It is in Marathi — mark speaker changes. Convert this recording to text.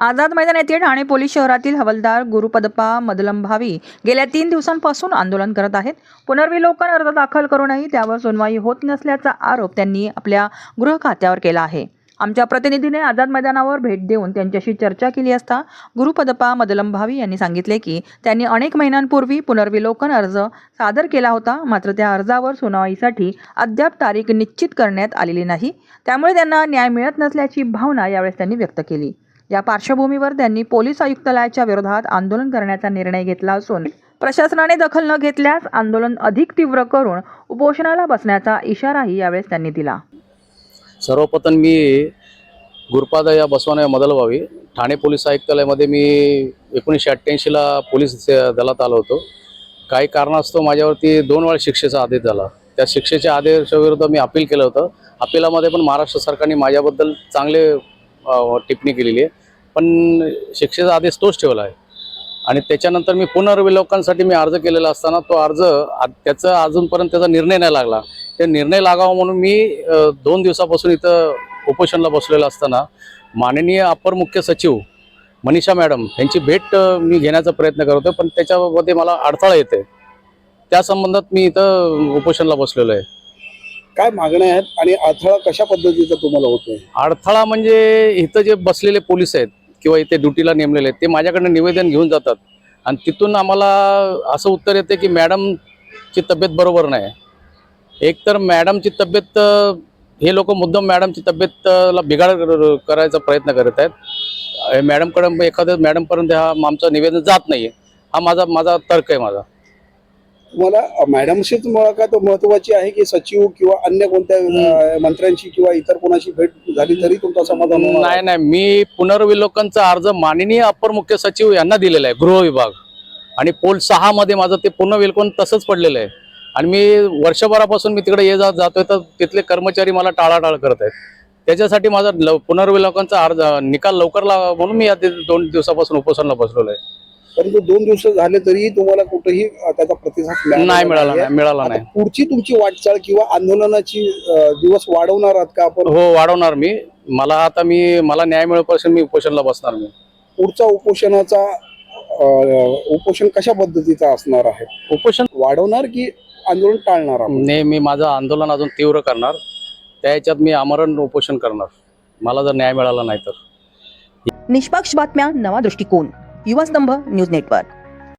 Speaker 1: आझाद मैदान येथे ठाणे पोलीस शहरातील हवालदार गुरुपदप्पा मदलंभावी गेल्या तीन दिवसांपासून आंदोलन करत आहेत. पुनर्विलोकन अर्ज दाखल करूनही त्यावर सुनवाई होत नसल्याचा आरोप त्यांनी आपल्या गृह खात्यावर केला आहे. आमच्या प्रतिनिधीने आझाद मैदानावर भेट देऊन त्यांच्याशी चर्चा केली असता गुरुपदप्पा मदलंभावी यांनी सांगितले की त्यांनी अनेक महिन्यांपूर्वी पुनर्विलोकन अर्ज सादर केला होता मात्र त्या अर्जावर सुनावणीसाठी अद्याप तारीख निश्चित करण्यात आलेली नाही. त्यामुळे त्यांना न्याय मिळत नसल्याची भावना यावेळेस त्यांनी व्यक्त केली. या पार्श्वभूमीवर त्यांनी पोलीस आयुक्तालयाच्या विरोधात आंदोलन करण्याचा निर्णय घेतला असून प्रशासनाने दखल न घेतल्यास आंदोलन अधिक तीव्र करून उपोषणाला बसण्याचा इशाराही यावेळेस त्यांनी दिला.
Speaker 2: सर्वप्रथम मी गुरुपाद या बसवाना व्हावी. ठाणे पोलीस आयुक्तालयामध्ये मी एकोणीसशे अठ्ठ्याऐंशीला पोलीस दलात आलो होतो. काही कारणास्तव माझ्यावरती दोन वेळा शिक्षेचा आदेश झाला. त्या शिक्षेच्या आदेशाविरुद्ध मी अपील केलं होतं. अपिलामध्ये पण महाराष्ट्र सरकारने माझ्याबद्दल चांगले टिप्पणी केलेली आहे. पण शिक्षेचा आदेश तोच ठेवला आहे. आणि त्याच्यानंतर मी पुनर्विलोकांसाठी मी अर्ज केलेला असताना तो अर्ज आ- त्याचा अजूनपर्यंत त्याचा निर्णय नाही लागला. ते निर्णय लागावा म्हणून मी दोन दिवसापासून इथं उपोषणला बसलेलं असताना माननीय अपर मुख्य सचिव मनीषा मॅडम यांची भेट मी घेण्याचा प्रयत्न करतो पण त्याच्यामध्ये मला अडथळा येते त्या संबंधात मी इथं उपोषणला बसलेलो आहे.
Speaker 3: काय मागण्या आहेत आणि अडथळा कशा पद्धतीचा तुम्हाला होतोय?
Speaker 2: अडथळा म्हणजे इथं जे बसलेले पोलीस आहेत किंवा इथे ड्युटीला नेमलेले आहेत ते माझ्याकडनं निवेदन घेऊन जातात. आणि तिथून आम्हाला असं उत्तर येते की मॅडमची तब्येत बरोबर नाही. एक तर मॅडमची तब्येत हे लोक मुद्दाम मॅडमची तब्येतला बिघाड करायचा प्रयत्न करत आहेत. मॅडमकडं एखाद्या मॅडमपर्यंत हा आमचं निवेदन जात नाही हा माझा माझा तर्क आहे माझा.
Speaker 3: तुम्हाला मॅडमशीच मुलाखत महत्वाची आहे की सचिव किंवा अन्य कोणत्या मंत्र्यांशी किंवा इतर कोणाशी भेट झाली तरी तुमचा समाधान
Speaker 2: नाही? नाही. मी पुनर्विलोकनचा अर्ज माननीय अपर मुख्य सचिव यांना दिलेला आहे गृह विभाग. आणि पोल सहा मध्ये माझं ते पुनर्विलोकन तसंच पडलेलं आहे. आणि मी वर्षभरापासून मी तिकडे ये जा जातोय तर तिथले कर्मचारी मला टाळाटाळ करत आहेत. त्याच्यासाठी माझा पुनर्विलोकनचा अर्ज निकाल लवकर लावा म्हणून मी आता दोन दिवसापासून उपोषणला बसलेलो आहे.
Speaker 3: परंतु दोन दिवस झाले तरी तुम्हाला कुठेही त्याचा प्रतिसाद
Speaker 2: नाही मिळाला. नाही मिळाला नाही.
Speaker 3: पुढची तुमची वाटचाल किंवा आंदोलनाची दिवस वाढवणार आहात का आपण?
Speaker 2: हो वाढवणार मी. मला आता मी मला न्याय मिळेपर्यंत मी उपोषणला बसणार मी.
Speaker 3: पुढचा उपोषणाचा उपोषण कशा पद्धतीचा असणार आहे?
Speaker 2: उपोषण
Speaker 3: वाढवणार की आंदोलन टाळणार आपण?
Speaker 2: नेहमी माझं आंदोलन अजून तीव्र करणार. त्या ह्याच्यात मी आमरण उपोषण करणार. मला जर न्याय मिळाला नाही तर.
Speaker 1: निष्पक्ष बातम्या नवा दृष्टिकोन. युवा स्तंभ न्यूज नेटवर्क